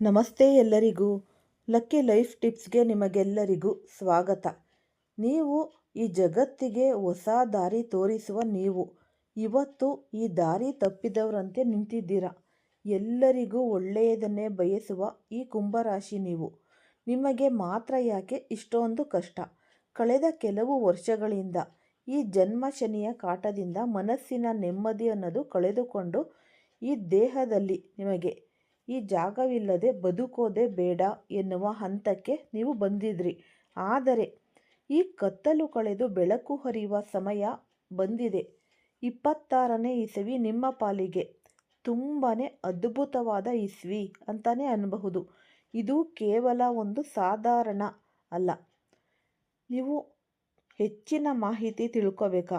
ನಮಸ್ತೆ ಎಲ್ಲರಿಗೂ. Lucky life ಟಿಪ್ಸ್ಗೆ ನಿಮಗೆಲ್ಲರಿಗೂ ಸ್ವಾಗತ. ನೀವು ಈ ಜಗತ್ತಿಗೆ ಹೊಸ ದಾರಿ ತೋರಿಸುವ ನೀವು. ಇವತ್ತು ಈ ದಾರಿ ತಪ್ಪಿದವರಂತೆ ನಿಂತಿದ್ದೀರಾ. ಎಲ್ಲರಿಗೂ ಒಳ್ಳೆಯದನ್ನೇ ಬಯಸುವ ಈ ಕುಂಭರಾಶಿ ನೀವು. ನಿಮಗೆ ಮಾತ್ರ ಯಾಕೆ ಇಷ್ಟೊಂದು ಕಷ್ಟ? ಕಳೆದ ಕೆಲವು ವರ್ಷಗಳಿಂದ ಈ ಜನ್ಮ ಶನಿಯ ಕಾಟದಿಂದ ಮನಸ್ಸಿನ ನೆಮ್ಮದಿ ಅನ್ನೋದು ಕಳೆದುಕೊಂಡು ಈ ದೇಹದಲ್ಲಿ ನಿಮಗೆ ಈ ಜಾಗವಿಲ್ಲದೆ ಬದುಕೋದೇ ಬೇಡ ಎನ್ನುವ ಹಂತಕ್ಕೆ ನೀವು ಬಂದಿದ್ರಿ. ಆದರೆ ಈ ಕತ್ತಲು ಕಳೆದು ಬೆಳಕು ಹರಿಯುವ ಸಮಯ ಬಂದಿದೆ. ಇಪ್ಪತ್ತಾರನೇ ಇಸವಿ ನಿಮ್ಮ ಪಾಲಿಗೆ. ತುಂಬಾ ಅದ್ಭುತವಾದ ಇಸ್ವಿ ಅಂತಲೇ ಅನ್ನಬಹುದು ಇದು ಕೇವಲ ಒಂದು ಸಾಧಾರಣ ಅಲ್ಲ. ನೀವು ಹೆಚ್ಚಿನ ಮಾಹಿತಿ ತಿಳ್ಕೋಬೇಕಾ?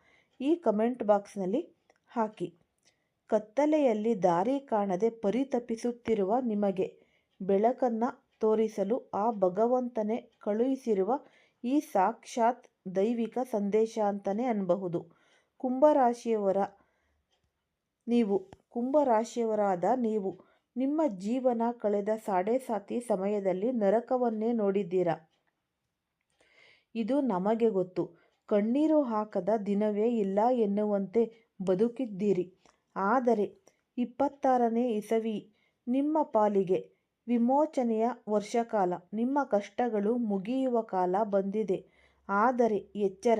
ಈ ಕಮೆಂಟ್ ಬಾಕ್ಸ್ನಲ್ಲಿ ಹಾಕಿ. ಕತ್ತಲೆಯಲ್ಲಿ ದಾರಿ ಕಾಣದೆ ಪರಿತಪಿಸುತ್ತಿರುವ ನಿಮಗೆ ಬೆಳಕನ್ನು ತೋರಿಸಲು ಆ ಭಗವಂತನೇ ಕಳುಹಿಸಿರುವ ಈ ಸಾಕ್ಷಾತ್ ದೈವಿಕ ಸಂದೇಶ ಅಂತಲೇ ಅನ್ನಬಹುದು ಕುಂಭರಾಶಿಯವರ ನೀವು, ಕುಂಭರಾಶಿಯವರಾದ ನೀವು ನಿಮ್ಮ ಜೀವನ ಕಳೆದ ಸಾಡೆ ಸಾತಿ ಸಮಯದಲ್ಲಿ ನರಕವನ್ನೇ ನೋಡಿದ್ದೀರಾ? ಇದು ನಮಗೆ ಗೊತ್ತು. ಕಣ್ಣೀರು ಹಾಕದ ದಿನವೇ ಇಲ್ಲ ಎನ್ನುವಂತೆ ಬದುಕಿದ್ದೀರಿ. ಆದರೆ ಇಪ್ಪತ್ತಾರನೇ ಇಸವಿ, ನಿಮ್ಮ ಪಾಲಿಗೆ ವಿಮೋಚನೆಯ ವರ್ಷಕಾಲ, ನಿಮ್ಮ ಕಷ್ಟಗಳು ಮುಗಿಯುವ ಕಾಲ ಬಂದಿದೆ. ಆದರೆ ಎಚ್ಚರ,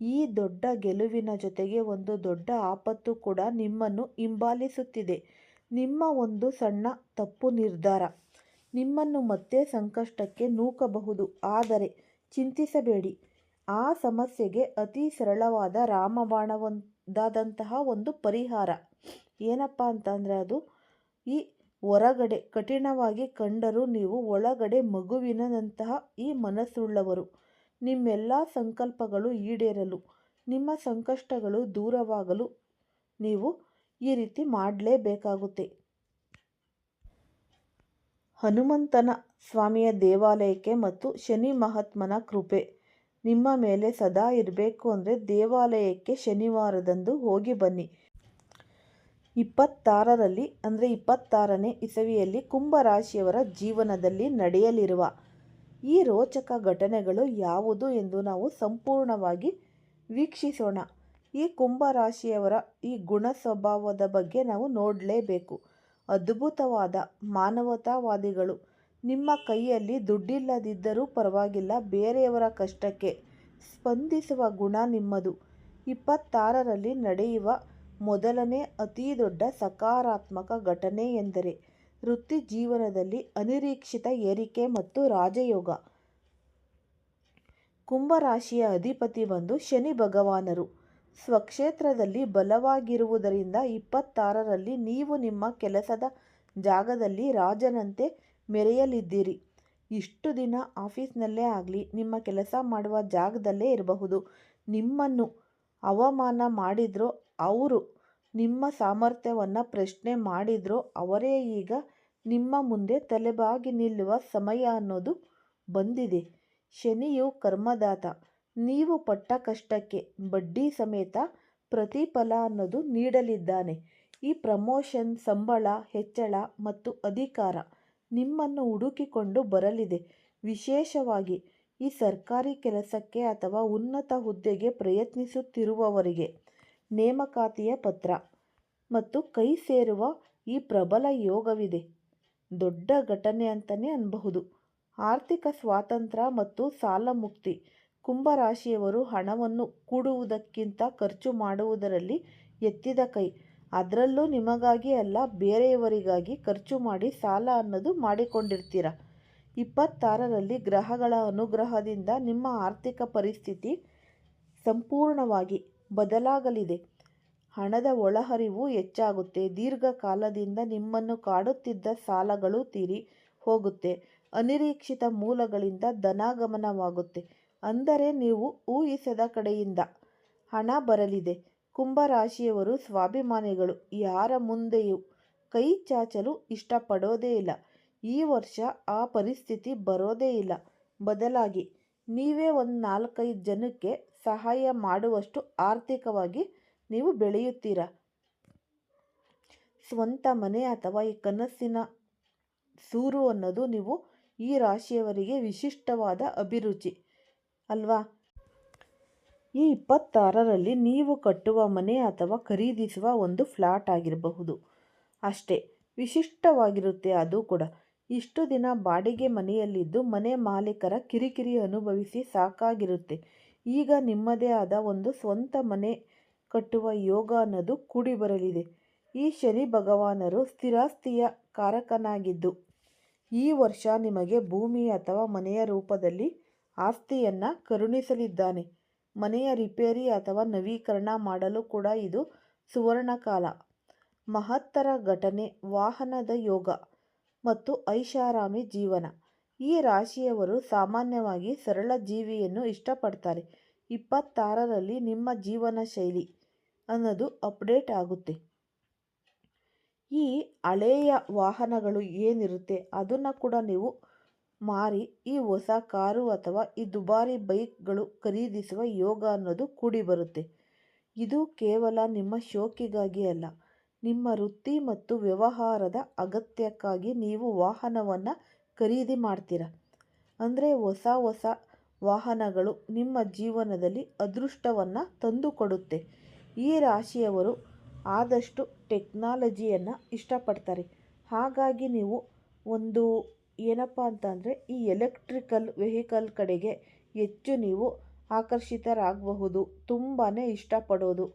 ಈ ದೊಡ್ಡ ಗೆಲುವಿನ ಜೊತೆಗೆ ಒಂದು ದೊಡ್ಡ ಆಪತ್ತು ಕೂಡ ನಿಮ್ಮನ್ನು ಹಿಂಬಾಲಿಸುತ್ತಿದೆ. ನಿಮ್ಮ ಒಂದು ಸಣ್ಣ ತಪ್ಪು ನಿರ್ಧಾರ. ನಿಮ್ಮನ್ನು ಮತ್ತೆ ಸಂಕಷ್ಟಕ್ಕೆ ನೂಕಬಹುದು. ಆದರೆ ಚಿಂತಿಸಬೇಡಿ. ಆ ಸಮಸ್ಯೆಗೆ ಅತಿ ಸರಳವಾದ ರಾಮಬಾಣವಾದಂತಹ ಒಂದು ಪರಿಹಾರ. ಏನಪ್ಪ ಅಂತಂದರೆ ಅದು, ಈ ಹೊರಗಡೆ, ಕಠಿಣವಾಗಿ ಕಂಡರೂ ನೀವು ಒಳಗಡೆ ಮಗುವಿನಂತಹ ಈ ಮನಸ್ಸುಳ್ಳವರು. ನಿಮ್ಮೆಲ್ಲ ಸಂಕಲ್ಪಗಳು ಈಡೇರಲು, ನಿಮ್ಮ ಸಂಕಷ್ಟಗಳು ದೂರವಾಗಲು ನೀವು ಈ ರೀತಿ ಮಾಡಲೇಬೇಕಾಗುತ್ತೆ. ಹನುಮಂತನ ಸ್ವಾಮಿಯ ದೇವಾಲಯಕ್ಕೆ ಮತ್ತು ಶನಿ ಮಹಾತ್ಮನ ಕೃಪೆ. ನಿಮ್ಮ ಮೇಲೆ ಸದಾ ಇರಬೇಕು ಅಂದರೆ ದೇವಾಲಯಕ್ಕೆ ಶನಿವಾರದಂದು ಹೋಗಿ ಬನ್ನಿ. ಇಪ್ಪತ್ತಾರರಲ್ಲಿ, ಅಂದರೆ ಇಪ್ಪತ್ತಾರನೇ ಇಸವಿಯಲ್ಲಿ ಕುಂಭರಾಶಿಯವರ ಜೀವನದಲ್ಲಿ ನಡೆಯಲಿರುವ ಈ ರೋಚಕ ಘಟನೆಗಳು ಯಾವುದು ಎಂದು ನಾವು ಸಂಪೂರ್ಣವಾಗಿ ವೀಕ್ಷಿಸೋಣ. ಈ ಕುಂಭರಾಶಿಯವರ ಈ ಗುಣ ಸ್ವಭಾವದ ಬಗ್ಗೆ ನಾವು ನೋಡಲೇಬೇಕು. ಅದ್ಭುತವಾದ ಮಾನವತಾವಾದಿಗಳು ನಿಮ್ಮ ಕೈಯಲ್ಲಿ ದುಡ್ಡಿಲ್ಲದಿದ್ದರೂ ಪರವಾಗಿಲ್ಲ, ಬೇರೆಯವರ ಕಷ್ಟಕ್ಕೆ ಸ್ಪಂದಿಸುವ ಗುಣ ನಿಮ್ಮದು. ಇಪ್ಪತ್ತಾರರಲ್ಲಿ ನಡೆಯುವ ಮೊದಲನೇ ಅತಿ ದೊಡ್ಡ ಸಕಾರಾತ್ಮಕ ಘಟನೆ ಎಂದರೆ ವೃತ್ತಿ ಜೀವನದಲ್ಲಿ ಅನಿರೀಕ್ಷಿತ ಏರಿಕೆ ಮತ್ತು ರಾಜಯೋಗ. ಕುಂಭರಾಶಿಯ ಅಧಿಪತಿ ಬಂದು ಶನಿ ಭಗವಾನರು. ಸ್ವಕ್ಷೇತ್ರದಲ್ಲಿ ಬಲವಾಗಿರುವುದರಿಂದ ಇಪ್ಪತ್ತಾರರಲ್ಲಿ ನೀವು ನಿಮ್ಮ ಕೆಲಸದ ಜಾಗದಲ್ಲಿ ರಾಜನಂತೆ ಮೆರೆಯಲಿದ್ದೀರಿ. ಇಷ್ಟು ದಿನ ಆಫೀಸ್ನಲ್ಲೇ ಆಗಲಿ, ನಿಮ್ಮ ಕೆಲಸ ಮಾಡುವ ಜಾಗದಲ್ಲೇ ಇರಬಹುದು. ನಿಮ್ಮನ್ನು ಅವಮಾನ ಮಾಡಿದರೂ ಅವರು, ನಿಮ್ಮ ಸಾಮರ್ಥ್ಯವನ್ನು ಪ್ರಶ್ನೆ ಮಾಡಿದರೂ ಅವರೇ ಈಗ ನಿಮ್ಮ ಮುಂದೆ ತಲೆಬಾಗಿ ನಿಲ್ಲುವ ಸಮಯ ಅನ್ನೋದು ಬಂದಿದೆ. ಶನಿಯು ಕರ್ಮದಾತ. ನೀವು ಪಟ್ಟ ಕಷ್ಟಕ್ಕೆ ಬಡ್ಡಿ ಸಮೇತ ಪ್ರತಿಫಲ ಅನ್ನೋದು ನೀಡಲಿದ್ದಾನೆ. ಈ ಪ್ರಮೋಷನ್, ಸಂಬಳ, ಹೆಚ್ಚಳ ಮತ್ತು ಅಧಿಕಾರ ನಿಮ್ಮನ್ನು ಹುಡುಕಿಕೊಂಡು ಬರಲಿದೆ. ವಿಶೇಷವಾಗಿ ಈ ಸರ್ಕಾರಿ ಕೆಲಸಕ್ಕೆ ಅಥವಾ ಉನ್ನತ ಹುದ್ದೆಗೆ ಪ್ರಯತ್ನಿಸುತ್ತಿರುವವರಿಗೆ ನೇಮಕಾತಿಯ ಪತ್ರ ಮತ್ತು ಕೈ ಸೇರುವ ಈ ಪ್ರಬಲ ಯೋಗವಿದೆ. ದೊಡ್ಡ ಘಟನೆ ಅಂತಲೇ ಅನ್ನಬಹುದು ಆರ್ಥಿಕ ಸ್ವಾತಂತ್ರ್ಯ ಮತ್ತು ಸಾಲ ಮುಕ್ತಿ ಕುಂಭರಾಶಿಯವರು ಹಣವನ್ನು ಕೂಡುವುದಕ್ಕಿಂತ ಖರ್ಚು ಮಾಡುವುದರಲ್ಲಿ ಎತ್ತಿದ ಕೈ. ಅದರಲ್ಲೂ ನಿಮಗಾಗಿ ಅಲ್ಲ, ಬೇರೆಯವರಿಗಾಗಿ ಖರ್ಚು ಮಾಡಿ ಸಾಲ ಅನ್ನೋದು ಮಾಡಿಕೊಂಡಿರ್ತೀರ. ಇಪ್ಪತ್ತಾರರಲ್ಲಿ ಗ್ರಹಗಳ ಅನುಗ್ರಹದಿಂದ ನಿಮ್ಮ ಆರ್ಥಿಕ ಪರಿಸ್ಥಿತಿ ಸಂಪೂರ್ಣವಾಗಿ ಬದಲಾಗಲಿದೆ. ಹಣದ ಒಳಹರಿವು ಹೆಚ್ಚಾಗುತ್ತೆ. ದೀರ್ಘಕಾಲದಿಂದ ನಿಮ್ಮನ್ನು ಕಾಡುತ್ತಿದ್ದ ಸಾಲಗಳು ತೀರಿ ಹೋಗುತ್ತೆ. ಅನಿರೀಕ್ಷಿತ ಮೂಲಗಳಿಂದ ಧನಾಗಮನವಾಗುತ್ತೆ. ಅಂದರೆ ನೀವು ಊಹಿಸದ ಕಡೆಯಿಂದ ಹಣ ಬರಲಿದೆ. ಕುಂಭರಾಶಿಯವರು ಸ್ವಾಭಿಮಾನಿಗಳು. ಯಾರ ಮುಂದೆಯೂ ಕೈ ಚಾಚಲು ಇಷ್ಟಪಡೋದೇ ಇಲ್ಲ. ಈ ವರ್ಷ ಆ ಪರಿಸ್ಥಿತಿ ಬರೋದೇ ಇಲ್ಲ. ಬದಲಾಗಿ ನೀವೇ ಒಂದು ನಾಲ್ಕೈದು ಜನಕ್ಕೆ ಸಹಾಯ ಮಾಡುವಷ್ಟು ಆರ್ಥಿಕವಾಗಿ ನೀವು ಬೆಳೆಯುತ್ತೀರ. ಸ್ವಂತ ಮನೆ ಅಥವಾ ಈ ಕನಸಿನ ಸೂರು ಅನ್ನೋದು ನೀವು ಈ ರಾಶಿಯವರಿಗೆ ವಿಶಿಷ್ಟವಾದ ಅಭಿರುಚಿ. ಅಲ್ವಾ? ಈ ಇಪ್ಪತ್ತಾರರಲ್ಲಿ ನೀವು ಕಟ್ಟುವ ಮನೆ ಅಥವಾ ಖರೀದಿಸುವ ಒಂದು ಫ್ಲಾಟ್ ಆಗಿರಬಹುದು. ಅಷ್ಟೇ, ವಿಶಿಷ್ಟವಾಗಿರುತ್ತೆ ಅದು ಕೂಡ. ಇಷ್ಟು ದಿನ ಬಾಡಿಗೆ ಮನೆಯಲ್ಲಿದ್ದು ಮನೆ ಮಾಲೀಕರ ಕಿರಿಕಿರಿ ಅನುಭವಿಸಿ ಸಾಕಾಗಿರುತ್ತೆ. ಈಗ ನಿಮ್ಮದೇ ಆದ ಒಂದು ಸ್ವಂತ ಮನೆ ಕಟ್ಟುವ ಯೋಗ ಅನ್ನೋದು ಕೂಡಿ ಬರಲಿದೆ ಈ ಶನಿ ಭಗವಾನರು ಸ್ಥಿರಾಸ್ತಿಯ ಕಾರಕನಾಗಿದ್ದು, ಈ ವರ್ಷ ನಿಮಗೆ ಭೂಮಿ ಅಥವಾ ಮನೆಯ ರೂಪದಲ್ಲಿ ಆಸ್ತಿಯನ್ನು ಕರುಣಿಸಲಿದ್ದಾನೆ. ಮನೆಯ ರಿಪೇರಿ ಅಥವಾ ನವೀಕರಣ ಮಾಡಲು ಕೂಡ ಇದು ಸುವರ್ಣ ಕಾಲ ಮಹತ್ತರ ಘಟನೆ, ವಾಹನದ ಯೋಗ ಮತ್ತು ಐಷಾರಾಮಿ ಜೀವನ. ಈ ರಾಶಿಯವರು ಸಾಮಾನ್ಯವಾಗಿ ಸರಳ ಜೀವಿಯನ್ನು ಇಷ್ಟಪಡ್ತಾರೆ. ಇಪ್ಪತ್ತಾರರಲ್ಲಿ ನಿಮ್ಮ ಜೀವನ ಶೈಲಿ ಅನ್ನೋದು ಅಪ್ಡೇಟ್ ಆಗುತ್ತೆ. ಈ ಹಳೆಯ ವಾಹನಗಳು ಏನಿರುತ್ತೆ ಅದನ್ನು ಕೂಡ ನೀವು ಮಾರಿ ಈ ಹೊಸ ಕಾರು ಅಥವಾ ಈ ದುಬಾರಿ ಬೈಕ್ಗಳು ಖರೀದಿಸುವ ಯೋಗ ಅನ್ನೋದು ಕೂಡಿ ಬರುತ್ತೆ ಇದು ಕೇವಲ ನಿಮ್ಮ ಶೋಕಿಗಾಗಿ ಅಲ್ಲ, ನಿಮ್ಮ ವೃತ್ತಿ ಮತ್ತು ವ್ಯವಹಾರದ ಅಗತ್ಯಕ್ಕಾಗಿ ನೀವು ವಾಹನವನ್ನು ಖರೀದಿ ಮಾಡ್ತೀರ? ಅಂದರೆ ಹೊಸ ಹೊಸ ವಾಹನಗಳು ನಿಮ್ಮ ಜೀವನದಲ್ಲಿ ಅದೃಷ್ಟವನ್ನು ತಂದುಕೊಡುತ್ತೆ. ಈ ರಾಶಿಯವರು ಆದಷ್ಟು ಟೆಕ್ನಾಲಜಿಯನ್ನು ಇಷ್ಟಪಡ್ತಾರೆ. ಹಾಗಾಗಿ ನೀವು ಒಂದು ಏನಪ್ಪ ಅಂತಂದರೆ, ಈ ಎಲೆಕ್ಟ್ರಿಕಲ್ ವೆಹಿಕಲ್ ಕಡೆಗೆ ಹೆಚ್ಚು ನೀವು ಆಕರ್ಷಿತರಾಗಬಹುದು ತುಂಬಾ ಇಷ್ಟಪಡೋದು.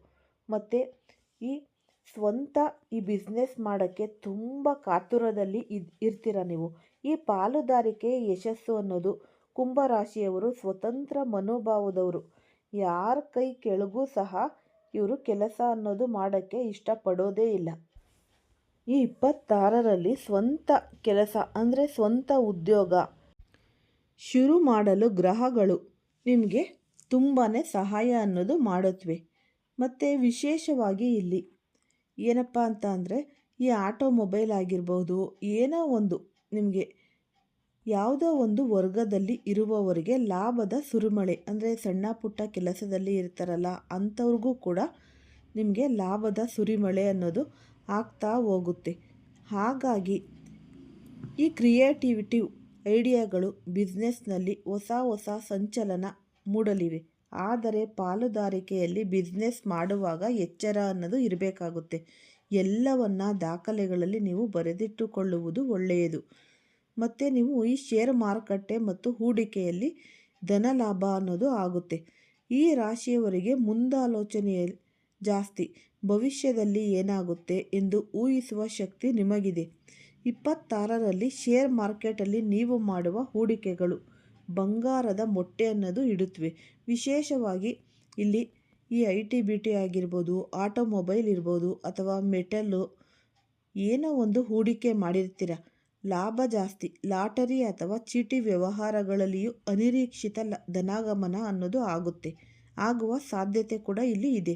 ಮತ್ತು ಈ ಸ್ವಂತ ಈ ಬಿಸ್ನೆಸ್ ಮಾಡೋಕ್ಕೆ ತುಂಬ ಕಾತುರದಲ್ಲಿ ಇದ್, ಇರ್ತೀರ ನೀವು. ಈ ಪಾಲುದಾರಿಕೆ ಯಶಸ್ಸು ಅನ್ನೋದು ಕುಂಭರಾಶಿಯವರು ಸ್ವತಂತ್ರ ಮನೋಭಾವದವರು. ಯಾರ ಕೈ ಕೆಳಗೂ ಸಹ ಇವರು ಕೆಲಸ ಅನ್ನೋದು ಮಾಡೋಕ್ಕೆ ಇಷ್ಟಪಡೋದೇ ಇಲ್ಲ. ಈ ಇಪ್ಪತ್ತಾರರಲ್ಲಿ ಸ್ವಂತ ಕೆಲಸ ಅಂದರೆ ಸ್ವಂತ ಉದ್ಯೋಗ ಶುರು ಮಾಡಲು ಗ್ರಹಗಳು ನಿಮಗೆ ತುಂಬಾ ಸಹಾಯ ಅನ್ನೋದು ಮಾಡುತ್ತವೆ ಮತ್ತು ವಿಶೇಷವಾಗಿ ಇಲ್ಲಿ ಏನಪ್ಪ ಅಂತ ಅಂದರೆ ಈ ಆಟೋಮೊಬೈಲ್ ಆಗಿರ್ಬೋದು, ಏನೋ ಒಂದು ನಿಮಗೆ ಯಾವುದೋ ಒಂದು ವರ್ಗದಲ್ಲಿ ಇರುವವರಿಗೆ ಲಾಭದ ಸುರಿಮಳೆ ಅಂದರೆ ಸಣ್ಣ ಪುಟ್ಟ ಕೆಲಸದಲ್ಲಿ ಇರ್ತಾರಲ್ಲ, ಅಂಥವ್ರಿಗೂ ಕೂಡ ನಿಮಗೆ ಲಾಭದ ಸುರಿಮಳೆ ಅನ್ನೋದು ಆಗ್ತಾ ಹೋಗುತ್ತೆ. ಹಾಗಾಗಿ ಈ ಕ್ರಿಯೇಟಿವಿಟಿವ್ ಐಡಿಯಾಗಳು ಬಿಸ್ನೆಸ್ನಲ್ಲಿ ಹೊಸ ಹೊಸ ಸಂಚಲನ ಮೂಡಲಿವೆ. ಆದರೆ ಪಾಲುದಾರಿಕೆಯಲ್ಲಿ ಬಿಸ್ನೆಸ್ ಮಾಡುವಾಗ ಎಚ್ಚರ ಅನ್ನೋದು ಇರಬೇಕಾಗುತ್ತೆ. ಎಲ್ಲವನ್ನ ದಾಖಲೆಗಳಲ್ಲಿ ನೀವು ಬರೆದಿಟ್ಟುಕೊಳ್ಳುವುದು ಒಳ್ಳೆಯದು. ಮತ್ತು ನೀವು ಈ ಶೇರ್ ಮಾರುಕಟ್ಟೆ ಮತ್ತು ಹೂಡಿಕೆಯಲ್ಲಿ ಧನ ಲಾಭ ಅನ್ನೋದು ಆಗುತ್ತೆ. ಈ ರಾಶಿಯವರಿಗೆ ಮುಂದಾಲೋಚನೆಯ ಜಾಸ್ತಿ. ಭವಿಷ್ಯದಲ್ಲಿ ಏನಾಗುತ್ತೆ ಎಂದು ಊಹಿಸುವ ಶಕ್ತಿ ನಿಮಗಿದೆ. ಇಪ್ಪತ್ತಾರರಲ್ಲಿ ಶೇರ್ ಮಾರ್ಕೆಟಲ್ಲಿ ನೀವು ಮಾಡುವ ಹೂಡಿಕೆಗಳು ಬಂಗಾರದ ಮೊಟ್ಟೆ ಅನ್ನೋದು ಇಡುತ್ತವೆ. ವಿಶೇಷವಾಗಿ ಇಲ್ಲಿ ಈ ಐ ಟಿ ಬಿ ಟಿ ಆಗಿರ್ಬೋದು, ಆಟೋಮೊಬೈಲ್ ಇರ್ಬೋದು ಅಥವಾ ಮೆಟಲ್ಲು ಏನೋ ಒಂದು ಹೂಡಿಕೆ ಮಾಡಿರ್ತೀರ. ಲಾಭ ಜಾಸ್ತಿ, ಲಾಟರಿ ಅಥವಾ ಚೀಟಿ ವ್ಯವಹಾರಗಳಲ್ಲಿಯೂ ಅನಿರೀಕ್ಷಿತ ಧನಾಗಮನ ಅನ್ನೋದು ಆಗುತ್ತೆ. ಆಗುವ ಸಾಧ್ಯತೆ ಕೂಡ ಇಲ್ಲಿ ಇದೆ.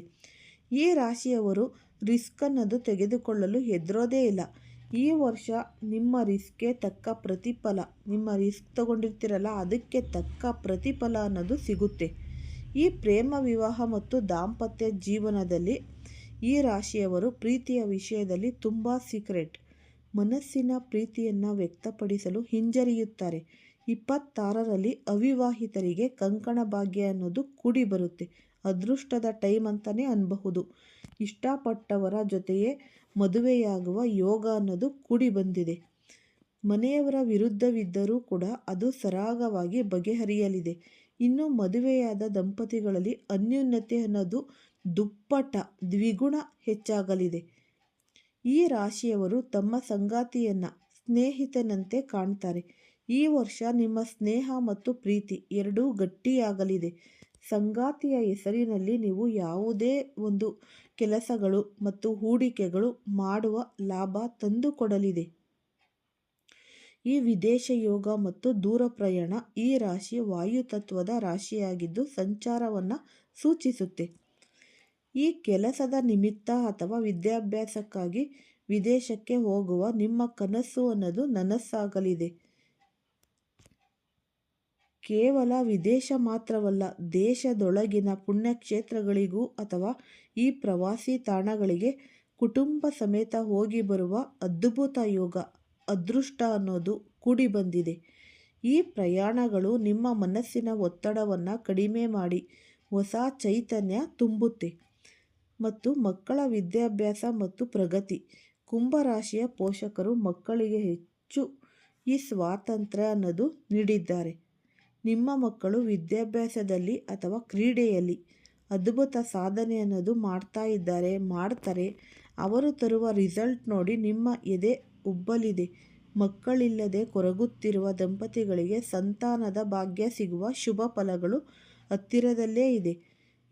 ಈ ರಾಶಿಯವರು ರಿಸ್ಕ್ ಅನ್ನೋದು ತೆಗೆದುಕೊಳ್ಳಲು ಹೆದರೋದೇ ಇಲ್ಲ. ಈ ವರ್ಷ ನಿಮ್ಮ ರಿಸ್ಕ್ಗೆ ತಕ್ಕ ಪ್ರತಿಫಲ, ನಿಮ್ಮ ರಿಸ್ಕ್ ತಗೊಂಡಿರ್ತೀರಲ್ಲ, ಅದಕ್ಕೆ ತಕ್ಕ ಪ್ರತಿಫಲ ಅನ್ನೋದು ಸಿಗುತ್ತೆ. ಈ ಪ್ರೇಮ, ವಿವಾಹ ಮತ್ತು ದಾಂಪತ್ಯ ಜೀವನದಲ್ಲಿ ಈ ರಾಶಿಯವರು ಪ್ರೀತಿಯ ವಿಷಯದಲ್ಲಿ ತುಂಬ ಸೀಕ್ರೆಟ್. ಮನಸ್ಸಿನ ಪ್ರೀತಿಯನ್ನು ವ್ಯಕ್ತಪಡಿಸಲು ಹಿಂಜರಿಯುತ್ತಾರೆ. ಇಪ್ಪತ್ತಾರರಲ್ಲಿ ಅವಿವಾಹಿತರಿಗೆ ಕಂಕಣ ಭಾಗ್ಯ ಅನ್ನೋದು ಕೂಡಿ ಬರುತ್ತೆ. ಅದೃಷ್ಟದ ಟೈಮ್ ಅಂತಲೇ ಅನ್ಬಹುದು. ಇಷ್ಟಪಟ್ಟವರ ಜೊತೆಯೇ ಮದುವೆಯಾಗುವ ಯೋಗ ಅನ್ನೋದು ಕೂಡಿ ಬಂದಿದೆ. ಮನೆಯವರ ವಿರುದ್ಧವಿದ್ದರೂ ಕೂಡ ಅದು ಸರಾಗವಾಗಿ ಬಗೆಹರಿಯಲಿದೆ. ಇನ್ನು ಮದುವೆಯಾದ ದಂಪತಿಗಳಲ್ಲಿ ಅನ್ಯೂನ್ಯತೆ ಅನ್ನೋದು ದುಪ್ಪಟ, ದ್ವಿಗುಣ ಹೆಚ್ಚಾಗಲಿದೆ. ಈ ರಾಶಿಯವರು ತಮ್ಮ ಸಂಗಾತಿಯನ್ನು ಸ್ನೇಹಿತನಂತೆ ಕಾಣ್ತಾರೆ. ಈ ವರ್ಷ ನಿಮ್ಮ ಸ್ನೇಹ ಮತ್ತು ಪ್ರೀತಿ ಎರಡೂ ಗಟ್ಟಿಯಾಗಲಿದೆ. ಸಂಗಾತಿಯ ಹೆಸರಿನಲ್ಲಿ ನೀವು ಯಾವುದೇ ಒಂದು ಕೆಲಸಗಳು ಮತ್ತು ಹೂಡಿಕೆಗಳು ಮಾಡುವ ಲಾಭ ತಂದುಕೊಡಲಿದೆ. ಈ ವಿದೇಶ ಯೋಗ ಮತ್ತು ದೂರ ಪ್ರಯಾಣ ಈ ರಾಶಿ ವಾಯುತತ್ವದ ರಾಶಿಯಾಗಿದ್ದು ಸಂಚಾರವನ್ನು ಸೂಚಿಸುತ್ತೆ. ಈ ಕೆಲಸದ ನಿಮಿತ್ತ ಅಥವಾ ವಿದ್ಯಾಭ್ಯಾಸಕ್ಕಾಗಿ ವಿದೇಶಕ್ಕೆ ಹೋಗುವ ನಿಮ್ಮ ಕನಸು ಅನ್ನೋದು ನನಸಾಗಲಿದೆ. ಕೇವಲ ವಿದೇಶ ಮಾತ್ರವಲ್ಲ, ದೇಶದೊಳಗಿನ ಪುಣ್ಯಕ್ಷೇತ್ರಗಳಿಗೂ ಅಥವಾ ಈ ಪ್ರವಾಸಿ ತಾಣಗಳಿಗೆ ಕುಟುಂಬ ಸಮೇತ ಹೋಗಿ ಬರುವ ಅದ್ಭುತ ಯೋಗ, ಅದೃಷ್ಟ ಅನ್ನೋದು ಕೂಡಿ ಬಂದಿದೆ ಈ ಪ್ರಯಾಣಗಳು ನಿಮ್ಮ ಮನಸ್ಸಿನ ಒತ್ತಡವನ್ನು ಕಡಿಮೆ ಮಾಡಿ ಹೊಸ ಚೈತನ್ಯ ತುಂಬುತ್ತೆ. ಮತ್ತು ಮಕ್ಕಳ ವಿದ್ಯಾಭ್ಯಾಸ ಮತ್ತು ಪ್ರಗತಿ, ಕುಂಭರಾಶಿಯ ಪೋಷಕರು ಮಕ್ಕಳಿಗೆ ಹೆಚ್ಚು ಈ ಸ್ವಾತಂತ್ರ್ಯ ಅನ್ನೋದು ನೀಡಿದ್ದಾರೆ. ನಿಮ್ಮ ಮಕ್ಕಳು ವಿದ್ಯಾಭ್ಯಾಸದಲ್ಲಿ ಅಥವಾ ಕ್ರೀಡೆಯಲ್ಲಿ ಅದ್ಭುತ ಸಾಧನೆ ಅನ್ನೋದು ಮಾಡ್ತಾ ಇದ್ದಾರೆ, ಮಾಡ್ತಾರೆ. ಅವರು ತರುವ ರಿಸಲ್ಟ್ ನೋಡಿ ನಿಮ್ಮ ಎದೆ ಉಬ್ಬಲಿದೆ. ಮಕ್ಕಳಿಲ್ಲದೆ ಕೊರಗುತ್ತಿರುವ ದಂಪತಿಗಳಿಗೆ ಸಂತಾನದ ಭಾಗ್ಯ ಸಿಗುವ ಶುಭ ಫಲಗಳು ಹತ್ತಿರದಲ್ಲೇ ಇದೆ.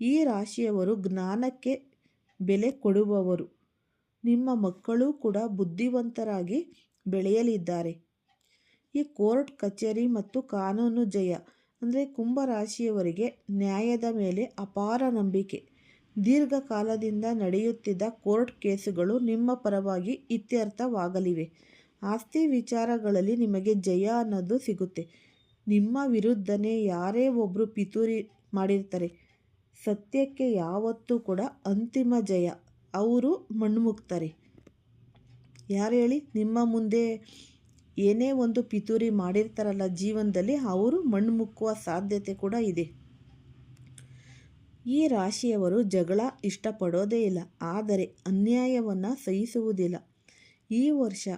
ಈ ರಾಶಿಯವರು ಜ್ಞಾನಕ್ಕೆ ಬೆಲೆ ಕೊಡುವವರು. ನಿಮ್ಮ ಮಕ್ಕಳು ಕೂಡ ಬುದ್ಧಿವಂತರಾಗಿ ಬೆಳೆಯಲಿದ್ದಾರೆ. ಈ ಕೋರ್ಟ್, ಕಚೇರಿ ಮತ್ತು ಕಾನೂನು ಜಯ, ಅಂದರೆ ಕುಂಭರಾಶಿಯವರಿಗೆ ನ್ಯಾಯದ ಮೇಲೆ ಅಪಾರ ನಂಬಿಕೆ. ದೀರ್ಘಕಾಲದಿಂದ ನಡೆಯುತ್ತಿದ್ದ ಕೋರ್ಟ್ ಕೇಸುಗಳು ನಿಮ್ಮ ಪರವಾಗಿ ಇತ್ಯರ್ಥವಾಗಲಿವೆ. ಆಸ್ತಿ ವಿಚಾರಗಳಲ್ಲಿ ನಿಮಗೆ ಜಯ ಅನ್ನೋದು ಸಿಗುತ್ತೆ. ನಿಮ್ಮ ವಿರುದ್ಧನೇ ಯಾರೇ ಒಬ್ಬರು ಪಿತೂರಿ ಮಾಡಿರ್ತಾರೆ. ಸತ್ಯಕ್ಕೆ ಯಾವತ್ತೂ ಕೂಡ ಅಂತಿಮ ಜಯ. ಅವರು ಮಣ್ಮುಕ್ತಾರೆ ಯಾರು ಹೇಳಿ? ನಿಮ್ಮ ಮುಂದೆ ಏನೇ ಒಂದು ಪಿತೂರಿ ಮಾಡಿರ್ತಾರಲ್ಲ ಜೀವನದಲ್ಲಿ, ಅವರು ಮಣ್ಣು ಮುಕ್ಕುವ ಸಾಧ್ಯತೆ ಕೂಡ ಇದೆ. ಈ ರಾಶಿಯವರು ಜಗಳ ಇಷ್ಟಪಡೋದೇ ಇಲ್ಲ, ಆದರೆ ಅನ್ಯಾಯವನ್ನು ಸಹಿಸುವುದಿಲ್ಲ. ಈ ವರ್ಷ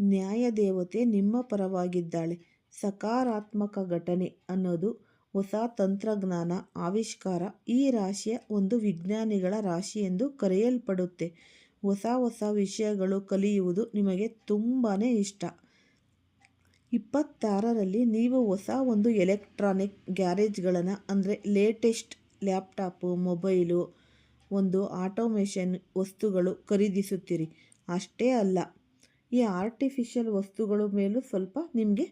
ನ್ಯಾಯದೇವತೆ ನಿಮ್ಮ ಪರವಾಗಿದ್ದಾಳೆ. ಸಕಾರಾತ್ಮಕ ಘಟನೆ ಅನ್ನೋದು ಹೊಸ ತಂತ್ರಜ್ಞಾನ ಆವಿಷ್ಕಾರ. ಈ ರಾಶಿಯ ಒಂದು ವಿಜ್ಞಾನಿಗಳ ರಾಶಿ ಎಂದು ಕರೆಯಲ್ಪಡುತ್ತೆ. ಹೊಸ ಹೊಸ ವಿಷಯಗಳು ಕಲಿಯುವುದು ನಿಮಗೆ ತುಂಬಾ ಇಷ್ಟ. ಇಪ್ಪತ್ತಾರರಲ್ಲಿ ನೀವು ಹೊಸ ಒಂದು ಎಲೆಕ್ಟ್ರಾನಿಕ್ ಗ್ಯಾರೇಜ್ಗಳನ್ನು, ಅಂದರೆ ಲೇಟೆಸ್ಟ್ ಲ್ಯಾಪ್ಟಾಪು, ಮೊಬೈಲು, ಒಂದು ಆಟೋಮೇಷನ್ ವಸ್ತುಗಳು ಖರೀದಿಸುತ್ತೀರಿ. ಅಷ್ಟೇ ಅಲ್ಲ, ಈ ಆರ್ಟಿಫಿಷಿಯಲ್ ವಸ್ತುಗಳ ಮೇಲೂ ಸ್ವಲ್ಪ ನಿಮಗೆ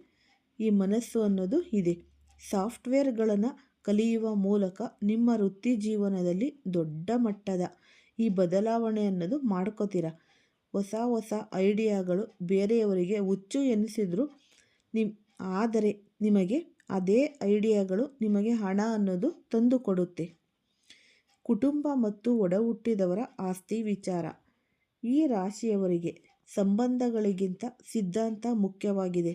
ಈ ಮನಸ್ಸು ಅನ್ನೋದು ಇದೆ. ಸಾಫ್ಟ್ವೇರ್ಗಳನ್ನು ಕಲಿಯುವ ಮೂಲಕ ನಿಮ್ಮ ವೃತ್ತಿ ಜೀವನದಲ್ಲಿ ದೊಡ್ಡ ಮಟ್ಟದ ಈ ಬದಲಾವಣೆ ಅನ್ನೋದು ಮಾಡ್ಕೋತೀರ. ಹೊಸ ಹೊಸ ಐಡಿಯಾಗಳು ಬೇರೆಯವರಿಗೆ ಹುಚ್ಚು ಎನಿಸಿದ್ರು ನಿಮ್, ಆದರೆ ನಿಮಗೆ ಅದೇ ಐಡಿಯಾಗಳು ನಿಮಗೆ ಹಣ ಅನ್ನೋದು ತಂದು ಕೊಡುತ್ತೆ ಕುಟುಂಬ ಮತ್ತು ಒಡಹುಟ್ಟಿದವರ ಆಸ್ತಿ ವಿಚಾರ. ಈ ರಾಶಿಯವರಿಗೆ ಸಂಬಂಧಗಳಿಗಿಂತ ಸಿದ್ಧಾಂತ ಮುಖ್ಯವಾಗಿದೆ.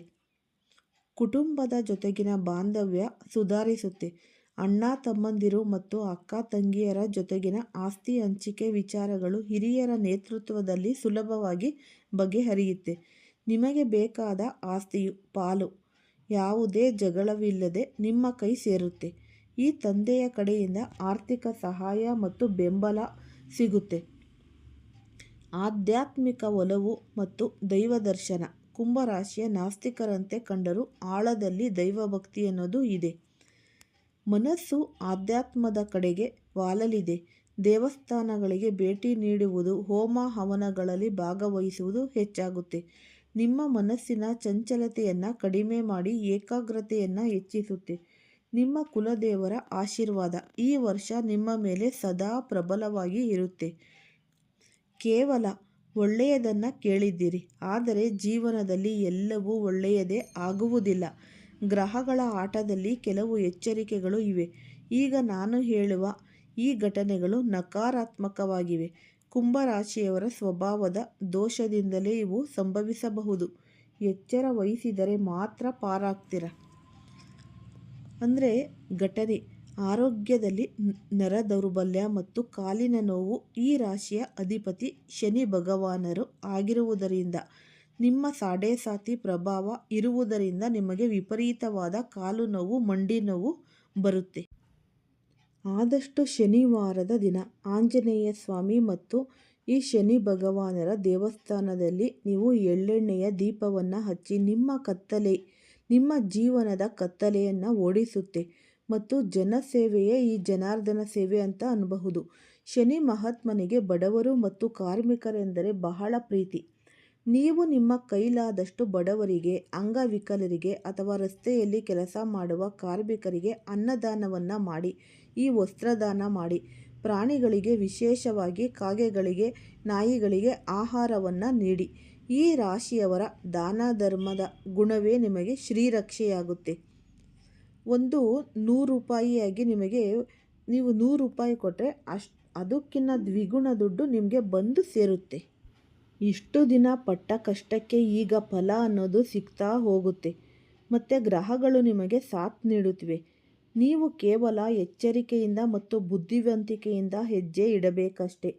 ಕುಟುಂಬದ ಜೊತೆಗಿನ ಬಾಂಧವ್ಯ ಸುಧಾರಿಸುತ್ತೆ. ಅಣ್ಣ ತಮ್ಮಂದಿರು ಮತ್ತು ಅಕ್ಕ ತಂಗಿಯರ ಜೊತೆಗಿನ ಆಸ್ತಿ ಹಂಚಿಕೆ ವಿಚಾರಗಳು ಹಿರಿಯರ ನೇತೃತ್ವದಲ್ಲಿ ಸುಲಭವಾಗಿ ಬಗೆಹರಿಯುತ್ತೆ. ನಿಮಗೆ ಬೇಕಾದ ಆಸ್ತಿಯು ಪಾಲು. ಯಾವುದೇ ಜಗಳವಿಲ್ಲದೆ ನಿಮ್ಮ ಕೈ ಸೇರುತ್ತೆ. ಈ ತಂದೆಯ ಕಡೆಯಿಂದ ಆರ್ಥಿಕ ಸಹಾಯ ಮತ್ತು ಬೆಂಬಲ ಸಿಗುತ್ತೆ. ಆಧ್ಯಾತ್ಮಿಕ ಒಲವು ಮತ್ತು ದೈವದರ್ಶನ. ಕುಂಭರಾಶಿಯ ನಾಸ್ತಿಕರಂತೆ ಕಂಡರೂ ಆಳದಲ್ಲಿ ದೈವಭಕ್ತಿ ಅನ್ನೋದು ಇದೆ. ಮನಸ್ಸು ಆಧ್ಯಾತ್ಮದ ಕಡೆಗೆ ವಾಲಲಿದೆ. ದೇವಸ್ಥಾನಗಳಿಗೆ ಭೇಟಿ ನೀಡುವುದು, ಹೋಮ ಹವನಗಳಲ್ಲಿ ಭಾಗವಹಿಸುವುದು ಹೆಚ್ಚಾಗುತ್ತೆ. ನಿಮ್ಮ ಮನಸ್ಸಿನ ಚಂಚಲತೆಯನ್ನು ಕಡಿಮೆ ಮಾಡಿ ಏಕಾಗ್ರತೆಯನ್ನು ಹೆಚ್ಚಿಸುತ್ತೆ. ನಿಮ್ಮ ಕುಲದೇವರ ಆಶೀರ್ವಾದ ಈ ವರ್ಷ ನಿಮ್ಮ ಮೇಲೆ ಸದಾ ಪ್ರಬಲವಾಗಿ ಇರುತ್ತೆ. ಕೇವಲ ಒಳ್ಳೆಯದನ್ನು ಕೇಳಿದ್ದೀರಿ, ಆದರೆ ಜೀವನದಲ್ಲಿ ಎಲ್ಲವೂ ಒಳ್ಳೆಯದೇ ಆಗುವುದಿಲ್ಲ. ಗ್ರಹಗಳ ಆಟದಲ್ಲಿ ಕೆಲವು ಎಚ್ಚರಿಕೆಗಳು ಇವೆ. ಈಗ ನಾನು ಹೇಳುವ ಈ ಘಟನೆಗಳು ನಕಾರಾತ್ಮಕವಾಗಿವೆ. ಕುಂಭರಾಶಿಯವರ ಸ್ವಭಾವದ ದೋಷದಿಂದಲೇ ಇವು ಸಂಭವಿಸಬಹುದು. ಎಚ್ಚರ ವಹಿಸಿದರೆ ಮಾತ್ರ ಪಾರಾಗ್ತೀರ. ಅಂದರೆ ಘಟನೆ. ಆರೋಗ್ಯದಲ್ಲಿ ನರ ದೌರ್ಬಲ್ಯ ಮತ್ತು ಕಾಲಿನ ನೋವು ಈ ರಾಶಿಯ ಅಧಿಪತಿ ಶನಿ ಭಗವಾನರು ಆಗಿರುವುದರಿಂದ, ನಿಮ್ಮ ಸಾಡೇಸಾತಿ ಪ್ರಭಾವ ಇರುವುದರಿಂದ ನಿಮಗೆ ವಿಪರೀತವಾದ ಕಾಲು ನೋವು, ಮಂಡಿ ನೋವು ಬರುತ್ತೆ. ಆದಷ್ಟು ಶನಿವಾರದ ದಿನ ಆಂಜನೇಯ ಸ್ವಾಮಿ ಮತ್ತು ಈ ಶನಿ ಭಗವಾನರ ದೇವಸ್ಥಾನದಲ್ಲಿ ನೀವು ಎಳ್ಳೆಣ್ಣೆಯ ದೀಪವನ್ನು ಹಚ್ಚಿ ನಿಮ್ಮ ಕತ್ತಲೆ, ನಿಮ್ಮ ಜೀವನದ ಕತ್ತಲೆಯನ್ನು ಓಡಿಸುತ್ತೆ ಮತ್ತು ಜನಸೇವೆಯೇ ಈ ಜನಾರ್ದನ ಸೇವೆ ಅಂತ ಅನ್ನಬಹುದು ಶನಿ ಮಹಾತ್ಮನಿಗೆ ಬಡವರು ಮತ್ತು ಕಾರ್ಮಿಕರೆಂದರೆ ಬಹಳ ಪ್ರೀತಿ. ನೀವು ನಿಮ್ಮ ಕೈಲಾದಷ್ಟು ಬಡವರಿಗೆ, ಅಂಗವಿಕಲರಿಗೆ ಅಥವಾ ರಸ್ತೆಯಲ್ಲಿ ಕೆಲಸ ಮಾಡುವ ಕಾರ್ಮಿಕರಿಗೆ ಅನ್ನದಾನವನ್ನು ಮಾಡಿ ಈ ವಸ್ತ್ರದಾನ ಮಾಡಿ. ಪ್ರಾಣಿಗಳಿಗೆ ವಿಶೇಷವಾಗಿ ಕಾಗೆಗಳಿಗೆ, ನಾಯಿಗಳಿಗೆ ಆಹಾರವನ್ನು ನೀಡಿ. ಈ ರಾಶಿಯವರ ದಾನ ಧರ್ಮದ ಗುಣವೇ ನಿಮಗೆ ಶ್ರೀರಕ್ಷೆಯಾಗುತ್ತೆ. ಒಂದು ನೂರು ರೂಪಾಯಿಯಾಗಿ ನಿಮಗೆ, ನೀವು ನೂರು ರೂಪಾಯಿ ಕೊಟ್ಟರೆ ಅಷ್ಟು ಅದಕ್ಕಿಂತ ದ್ವಿಗುಣ ದುಡ್ಡು ನಿಮಗೆ ಬಂದು ಸೇರುತ್ತೆ. ಇಷ್ಟು ದಿನ ಪಟ್ಟ ಕಷ್ಟಕ್ಕೆ ಈಗ ಫಲ ಅನ್ನೋದು ಸಿಗ್ತಾ ಹೋಗುತ್ತೆ. ಮತ್ತು ಗ್ರಹಗಳು ನಿಮಗೆ ಸಾಥ್ ನೀಡುತ್ತಿವೆ. ನೀವು ಕೇವಲ ಎಚ್ಚರಿಕೆಯಿಂದ ಮತ್ತು ಬುದ್ಧಿವಂತಿಕೆಯಿಂದ ಹೆಜ್ಜೆ ಇಡಬೇಕಷ್ಟೆ.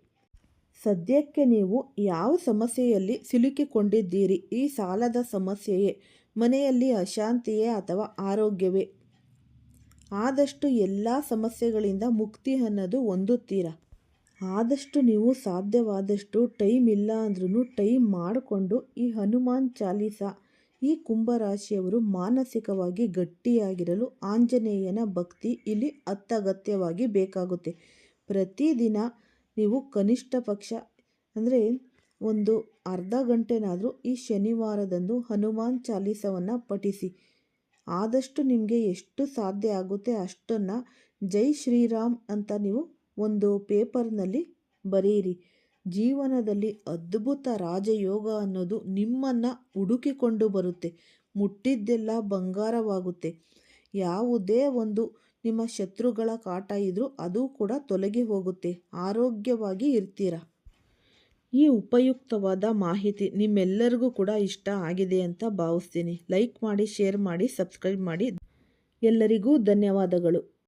ಸದ್ಯಕ್ಕೆ ನೀವು ಯಾವ ಸಮಸ್ಯೆಯಲ್ಲಿ ಸಿಲುಕಿಕೊಂಡಿದ್ದೀರಿ? ಈ ಸಾಲದ ಸಮಸ್ಯೆಯೇ? ಮನೆಯಲ್ಲಿ ಅಶಾಂತಿಯೇ ಅಥವಾ ಆರೋಗ್ಯವೇ? ಆದಷ್ಟು ಎಲ್ಲ ಸಮಸ್ಯೆಗಳಿಂದ ಮುಕ್ತಿ ಅನ್ನೋದು ಹೊಂದುತ್ತೀರಾ ಆದಷ್ಟು ನೀವು ಸಾಧ್ಯವಾದಷ್ಟು ಟೈಮ್ ಇಲ್ಲ ಅಂದ್ರೂ ಟೈಮ್ ಮಾಡಿಕೊಂಡು ಈ ಹನುಮಾನ್ ಚಾಲೀಸ ಈ ಕುಂಭರಾಶಿಯವರು ಮಾನಸಿಕವಾಗಿ ಗಟ್ಟಿಯಾಗಿರಲು ಆಂಜನೇಯನ ಭಕ್ತಿ ಇಲ್ಲಿ ಅತ್ಯಗತ್ಯವಾಗಿ ಬೇಕಾಗುತ್ತೆ. ಪ್ರತಿದಿನ ನೀವು ಕನಿಷ್ಠ ಪಕ್ಷ, ಅಂದರೆ ಒಂದು ಅರ್ಧ ಗಂಟೆನಾದರೂ ಈ ಶನಿವಾರದಂದು ಹನುಮಾನ್ ಚಾಲೀಸವನ್ನು ಪಠಿಸಿ. ಆದಷ್ಟು ನಿಮಗೆ ಎಷ್ಟು ಸಾಧ್ಯ ಆಗುತ್ತೆ ಅಷ್ಟನ್ನು ಜೈ ಶ್ರೀರಾಮ್ ಅಂತ ನೀವು ಒಂದು ಪೇಪರ್ನಲ್ಲಿ ಬರೆಯಿರಿ. ಜೀವನದಲ್ಲಿ ಅದ್ಭುತ ರಾಜಯೋಗ ಅನ್ನೋದು ನಿಮ್ಮನ್ನು ಹುಡುಕಿಕೊಂಡು ಬರುತ್ತೆ. ಮುಟ್ಟಿದ್ದೆಲ್ಲ ಬಂಗಾರವಾಗುತ್ತೆ. ಯಾವುದೇ ಒಂದು ನಿಮ್ಮ ಶತ್ರುಗಳ ಕಾಟ ಇದ್ದರೂ ಅದು ಕೂಡ ತೊಲಗಿ ಹೋಗುತ್ತೆ. ಆರೋಗ್ಯವಾಗಿ ಇರ್ತೀರ? ಈ ಉಪಯುಕ್ತವಾದ ಮಾಹಿತಿ ನಿಮ್ಮೆಲ್ಲರಿಗೂ ಕೂಡ ಇಷ್ಟ ಆಗಿದೆ ಅಂತ ಭಾವಿಸ್ತೀನಿ. ಲೈಕ್ ಮಾಡಿ, ಶೇರ್ ಮಾಡಿ, ಸಬ್ಸ್ಕ್ರೈಬ್ ಮಾಡಿ. ಎಲ್ಲರಿಗೂ ಧನ್ಯವಾದಗಳು.